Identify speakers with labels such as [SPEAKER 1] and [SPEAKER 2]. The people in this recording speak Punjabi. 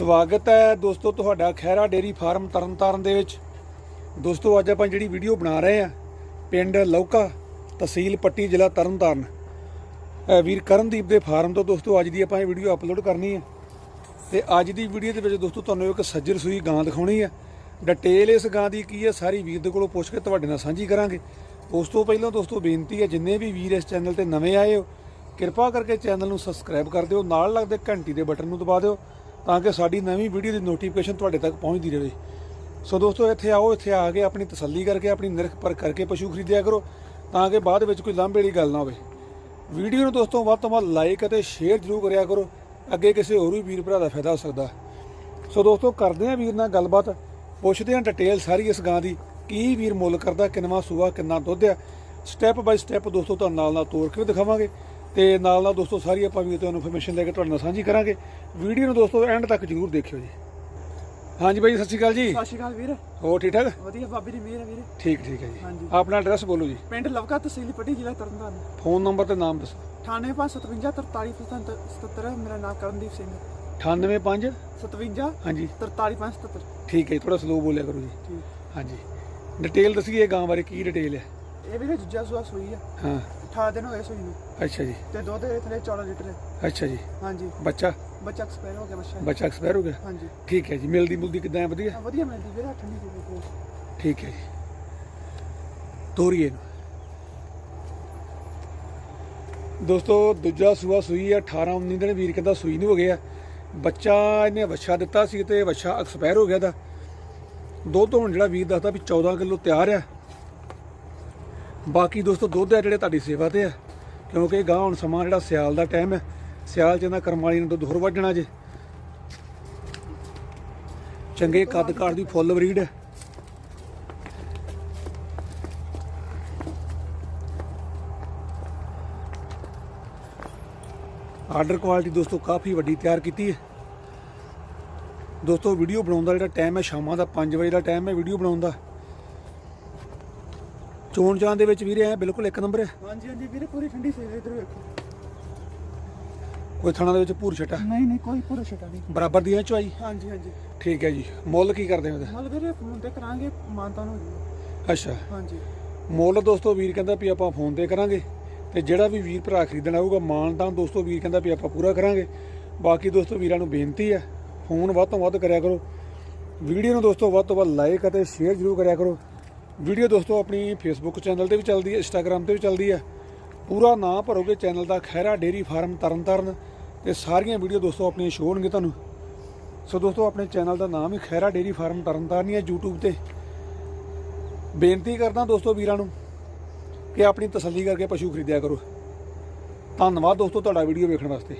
[SPEAKER 1] ਸਵਾਗਤ ਹੈ ਦੋਸਤੋ ਤੁਹਾਡਾ ਖੈਰਾ ਡੇਰੀ ਫਾਰਮ ਤਰਨਤਾਰਨ ਦੇ ਵਿੱਚ। ਦੋਸਤੋ ਅੱਜ ਆਪਾਂ ਜਿਹੜੀ ਵੀਡੀਓ ਬਣਾ ਰਹੇ ਆ ਪਿੰਡ ਲੌਕਾ ਤਹਿਸੀਲ ਪੱਟੀ ਜ਼ਿਲ੍ਹਾ ਤਰਨਤਾਰਨ। ਵੀਰ ਕਰਨਦੀਪ ਦੇ ਫਾਰਮ ਤੋਂ ਦੋਸਤੋ ਅੱਜ ਦੀ ਆਪਾਂ ਇਹ ਵੀਡੀਓ ਅਪਲੋਡ ਕਰਨੀ ਹੈ। ਤੇ ਅੱਜ ਦੀ ਵੀਡੀਓ ਦੇ ਵਿੱਚ ਦੋਸਤੋ ਤੁਹਾਨੂੰ ਇੱਕ ਸੱਜਰ ਸੂਈ ਗਾਂ ਦਿਖਾਉਣੀ ਹੈ। ਡਿਟੇਲ ਇਸ ਗਾਂ ਦੀ ਕੀ ਹੈ, ਸਾਰੀ ਵੀਰ ਦੇ ਕੋਲੋਂ ਪੁੱਛ ਕੇ ਤੁਹਾਡੇ ਨਾਲ ਸਾਂਝੀ ਕਰਾਂਗੇ। ਉਸ ਤੋਂ ਪਹਿਲਾਂ ਦੋਸਤੋ ਬੇਨਤੀ ਹੈ, ਜਿੰਨੇ ਵੀ ਵੀਰ ਇਸ ਚੈਨਲ ਤੇ ਨਵੇਂ ਆਏ ਹੋ, ਕਿਰਪਾ ਕਰਕੇ ਚੈਨਲ ਨੂੰ ਸਬਸਕ੍ਰਾਈਬ ਕਰ ਦਿਓ, ਨਾਲ ਲੱਗਦੇ ਘੰਟੀ ਦੇ ਬਟਨ ਨੂੰ ਦਬਾ ਦਿਓ। ਤਾਂ ਕਿ ਸਾਡੀ ਨਵੀਂ ਵੀਡੀਓ ਦੀ ਨੋਟੀਫਿਕੇਸ਼ਨ ਤੁਹਾਡੇ ਤੱਕ ਪਹੁੰਚਦੀ ਰਹੇ। ਸੋ ਦੋਸਤੋ, ਇੱਥੇ ਆਓ, ਇੱਥੇ ਆ ਕੇ ਆਪਣੀ ਤਸੱਲੀ ਕਰਕੇ, ਆਪਣੀ ਨਿਰਖ ਪਰ ਕਰਕੇ ਪਸ਼ੂ ਖਰੀਦਿਆ ਕਰੋ, ਤਾਂ ਕਿ ਬਾਅਦ ਵਿੱਚ ਕੋਈ ਲਾਂਭੇ ਵਾਲੀ ਗੱਲ ਨਾ ਹੋਵੇ। ਵੀਡੀਓ ਨੂੰ ਦੋਸਤੋ, ਵੱਧ ਤੋਂ ਵੱਧ ਲਾਈਕ ਅਤੇ ਸ਼ੇਅਰ ਜ਼ਰੂਰ ਕਰਿਆ ਕਰੋ, ਅੱਗੇ ਕਿਸੇ ਹੋਰ ਵੀ ਵੀਰ ਭਰਾ ਦਾ ਫਾਇਦਾ ਹੋ ਸਕਦਾ। ਸੋ ਦੋਸਤੋ, ਕਰਦੇ ਹਾਂ ਵੀਰ ਨਾਲ ਗੱਲਬਾਤ, ਪੁੱਛਦੇ ਹਾਂ ਡਿਟੇਲ ਸਾਰੀ ਇਸ ਗਾਂ ਦੀ, ਕੀ ਵੀਰ ਮੁੱਲ ਕਰਦਾ, ਕਿੰਨਾ ਸੂਆ, ਕਿੰਨਾ ਦੁੱਧ ਆ। ਸਟੈਪ ਬਾਈ ਸਟੈਪ ਦੋਸਤੋ, ਤੁਹਾਨੂੰ ਨਾਲ ਨਾਲ ਤੋੜ ਕੇ ਵੀ ਦਿਖਾਵਾਂਗੇ। ਤੇ ਨਾਲ ਨਾਲ ਦੋਸਤੋ ਸਾਰੀ ਆਪਾਂ ਵੀਰ ਤੋਂ ਇਨਫੋਰਮੇਸ਼ਨ ਲੈ ਕੇ ਤੁਹਾਡੇ ਨਾਲ ਸਾਂਝੀ ਕਰਾਂਗੇ। ਵੀਡੀਓ ਨੂੰ ਦੋਸਤੋ ਐਂਡ ਤੱਕ ਜ਼ਰੂਰ ਦੇਖਿਓ ਜੀ। ਹਾਂਜੀ ਬਾਈ ਸਤਿ ਸ਼੍ਰੀ ਅਕਾਲ ਜੀ।
[SPEAKER 2] ਸਤਿ ਸ਼੍ਰੀ ਅਕਾਲ ਵੀਰ।
[SPEAKER 1] ਹੋਰ ਠੀਕ ਠਾਕ?
[SPEAKER 2] ਵਧੀਆ ਬਾਬੇ ਦੀ ਮਿਹਰ ਹੈ ਵੀਰ।
[SPEAKER 1] ਠੀਕ ਠੀਕ ਹੈ ਜੀ।
[SPEAKER 2] ਹਾਂਜੀ।
[SPEAKER 1] ਆਪਣਾ ਐਡਰੈਸ ਬੋਲੋ ਜੀ।
[SPEAKER 2] ਪਿੰਡ ਲਵਕਾ ਤਹਿਸੀਲ ਪੱਟੀ ਜ਼ਿਲ੍ਹਾ ਤਰਨਤਾਰਨ।
[SPEAKER 1] ਫੋਨ ਨੰਬਰ ਤੇ ਨਾਮ ਦੱਸੋ।
[SPEAKER 2] 9857434577 ਮੇਰਾ ਨਾਮ ਕਰਨਦੀਪ ਸਿੰਘ
[SPEAKER 1] 985
[SPEAKER 2] 57
[SPEAKER 1] ਹਾਂਜੀ।
[SPEAKER 2] 43577
[SPEAKER 1] ਠੀਕ ਹੈ ਜੀ ਥੋੜਾ ਸਲੋ ਬੋਲਿਆ ਕਰੋ ਜੀ।
[SPEAKER 2] ਠੀਕ।
[SPEAKER 1] ਹਾਂਜੀ। ਡਿਟੇਲ ਦੱਸੀਏ ਗਾਂ ਬਾਰੇ ਕੀ ਡਿਟੇਲ ਹੈ?
[SPEAKER 2] ਇਹ ਵੀਰੇ ਜੁੱਜਾ ਸੁਆ ਸੂਈ ਆ।
[SPEAKER 1] ਹਾਂ।
[SPEAKER 2] 18 ਦਿਨ ਹੋਏ ਸੂਈ ਨੂੰ।
[SPEAKER 1] ਅੱਛਾ ਜੀ।
[SPEAKER 2] ਤੇ ਦੁੱਧ ਦੇ ਥਲੇ 14 ਲੀਟਰ ਹੈ
[SPEAKER 1] ਅੱਛਾ ਜੀ।
[SPEAKER 2] ਹਾਂਜੀ।
[SPEAKER 1] ਬੱਚਾ?
[SPEAKER 2] ਬੱਚਾ ਐਕਸਪਾਇਰ ਹੋ ਗਿਆ ਬੱਚਾ।
[SPEAKER 1] ਬੱਚਾ ਐਕਸਪਾਇਰ ਹੋ ਗਿਆ?
[SPEAKER 2] ਹਾਂਜੀ।
[SPEAKER 1] ਠੀਕ ਹੈ ਜੀ। ਮਿਲਦੀ ਮੁਲਦੀ ਕਿਦਾਂ ਵਧੀਆ?
[SPEAKER 2] ਆ, ਵਧੀਆ ਮਿਲਦੀ ਵੀਰੇ ਠੰਡੀ ਦੇ ਕੋਲ
[SPEAKER 1] ਠੀਕ ਹੈ ਜੀ। ਤੋਰੀਏ ਨੂੰ ਦੋਸਤੋ ਦੂਜਾ ਸੂਆ ਸੂਈ ਹੈ 18 19 ਦਿਨ ਵੀਰ ਕਹਿੰਦਾ ਸੂਈ ਨਹੀਂ ਹੋ ਗਿਆ। ਬੱਚਾ ਇਹਨੇ ਵੱਛਾ ਦਿੱਤਾ ਸੀ ਤੇ ਵੱਛਾ ਐਕਸਪਾਇਰ ਹੋ ਗਿਆ ਦਾ ਦੁੱਧ ਹੁਣ ਜਿਹੜਾ ਵੀਰ ਦੱਸਦਾ ਵੀ 14 ਕਿਲੋ ਤਿਆਰ ਆ। ਬਾਕੀ ਦੋਸਤੋ, ਦੁੱਧ ਹੈ ਜਿਹੜੇ ਤੁਹਾਡੀ ਸੇਵਾ ਤੇ ਆ ਕਿਉਂਕਿ ਗਾਂ ਹੁਣ ਸਮਾਂ ਜਿਹੜਾ ਸਿਆਲ ਦਾ ਟਾਈਮ ਹੈ, ਸਿਆਲ ਚ ਇਹਨਾਂ ਕਰਮ ਵਾਲੀ ਨੂੰ ਦੁੱਧ ਹੋਰ ਵੱਢਣਾ ਜੇ। ਚੰਗੇ ਕੱਦ ਕਾਠ ਦੀ ਫੁੱਲ ਬਰੀਡ ਹੈ। ਆਰਡਰ ਕੁਆਲਿਟੀ ਦੋਸਤੋ, ਕਾਫੀ ਵੱਡੀ ਤਿਆਰ ਕੀਤੀ ਹੈ। ਦੋਸਤੋ ਵੀਡੀਓ ਬਣਾਉਣ ਦਾ ਜਿਹੜਾ ਟਾਈਮ ਹੈ, ਸ਼ਾਮਾਂ ਦਾ 5 ਵਜੇ ਦਾ ਟਾਈਮ ਹੈ ਵੀਡੀਓ ਬਣਾਉਣ ਦਾ। ਚੋਣ ਜਾਣ ਦੇ ਵਿੱਚ ਵੀਰੇ ਐ ਬਿਲਕੁਲ ਇੱਕ ਨੰਬਰ ਹੈ।
[SPEAKER 2] ਹਾਂਜੀ ਹਾਂਜੀ ਵੀਰੇ ਪੂਰੀ ਠੰਡੀ ਸੇਵਾ ਇਧਰ ਵੇਖੋ।
[SPEAKER 1] ਕੋਈ ਥਾਣਾ ਦੇ ਵਿੱਚ ਭੂਰ ਛਟਾ?
[SPEAKER 2] ਨਹੀਂ ਨਹੀਂ ਕੋਈ ਪੂਰਾ ਛਟਾ ਨਹੀਂ।
[SPEAKER 1] ਬਰਾਬਰ ਦੀਆਂ ਚੁਆਈ
[SPEAKER 2] ਹਾਂਜੀ ਹਾਂਜੀ।
[SPEAKER 1] ਠੀਕ ਹੈ ਜੀ। ਮੁੱਲ ਕੀ ਕਰਦੇ ਹੋ ਉਹਦਾ
[SPEAKER 2] ਮਤਲਬ ਵੀਰੇ ਫੋਨ ਤੇ ਕਰਾਂਗੇ ਮਾਨਤਾ ਨੂੰ।
[SPEAKER 1] ਅੱਛਾ।
[SPEAKER 2] ਹਾਂਜੀ।
[SPEAKER 1] ਮੁੱਲ ਦੋਸਤੋ ਵੀਰ ਕਹਿੰਦਾ ਵੀ ਆਪਾਂ ਫੋਨ ਤੇ ਕਰਾਂਗੇ ਤੇ ਜਿਹੜਾ ਵੀ ਵੀਰ ਭਰਾ ਖਰੀਦਣ ਆਊਗਾ ਮਾਨ ਤਾਂ ਦੋਸਤੋ ਵੀਰ ਕਹਿੰਦਾ ਵੀ ਆਪਾਂ ਪੂਰਾ ਕਰਾਂਗੇ। ਬਾਕੀ ਦੋਸਤੋ ਵੀਰਾਂ ਨੂੰ ਬੇਨਤੀ ਹੈ ਫੋਨ ਵੱਧ ਤੋਂ ਵੱਧ ਕਰਿਆ ਕਰੋ। ਵੀਡੀਓ ਨੂੰ ਦੋਸਤੋ ਵੱਧ ਤੋਂ ਵੱਧ ਲਾਈਕ ਅਤੇ ਸ਼ੇਅਰ ਜ਼ਰੂਰ ਕਰਿਆ ਕਰੋ। ਵੀਡੀਓ ਦੋਸਤੋ, ਆਪਣੀ ਫੇਸਬੁੱਕ ਚੈਨਲ ਤੇ ਵੀ ਚੱਲਦੀ ਹੈ ਇੰਸਟਾਗ੍ਰam ਤੇ ਵੀ ਚੱਲਦੀ ਹੈ। ਪੂਰਾ ਨਾਂ ਭਰੋਗੇ ਚੈਨਲ ਦਾ ਖੈਰਾ ਡੇਰੀ ਫਾਰਮ ਤਰਨਤਾਰਨ। ਤੇ ਸਾਰੀਆਂ ਵੀਡੀਓ ਦੋਸਤੋ ਆਪਣੀਆਂ ਸ਼ੋਅ ਹੋਣਗੇ ਤੁਹਾਨੂੰ। ਸੋ ਦੋਸਤੋ, ਆਪਣੇ ਚੈਨਲ ਦਾ ਨਾਮ ਹੀ ਖੈਰਾ ਡੇਰੀ ਫਾਰਮ ਤਰਨਤਾਰਨ ਹੀ ਹੈ YouTube ਤੇ। ਬੇਨਤੀ ਕਰਦਾ ਦੋਸਤੋ ਵੀਰਾਂ ਨੂੰ ਕਿ ਆਪਣੀ ਤਸੱਲੀ ਕਰਕੇ ਪਸ਼ੂ ਖਰੀਦਿਆ ਕਰੋ। ਧੰਨਵਾਦ ਦੋਸਤੋ ਤੁਹਾਡਾ ਵੀਡੀਓ ਵੇਖਣ ਵਾਸਤੇ।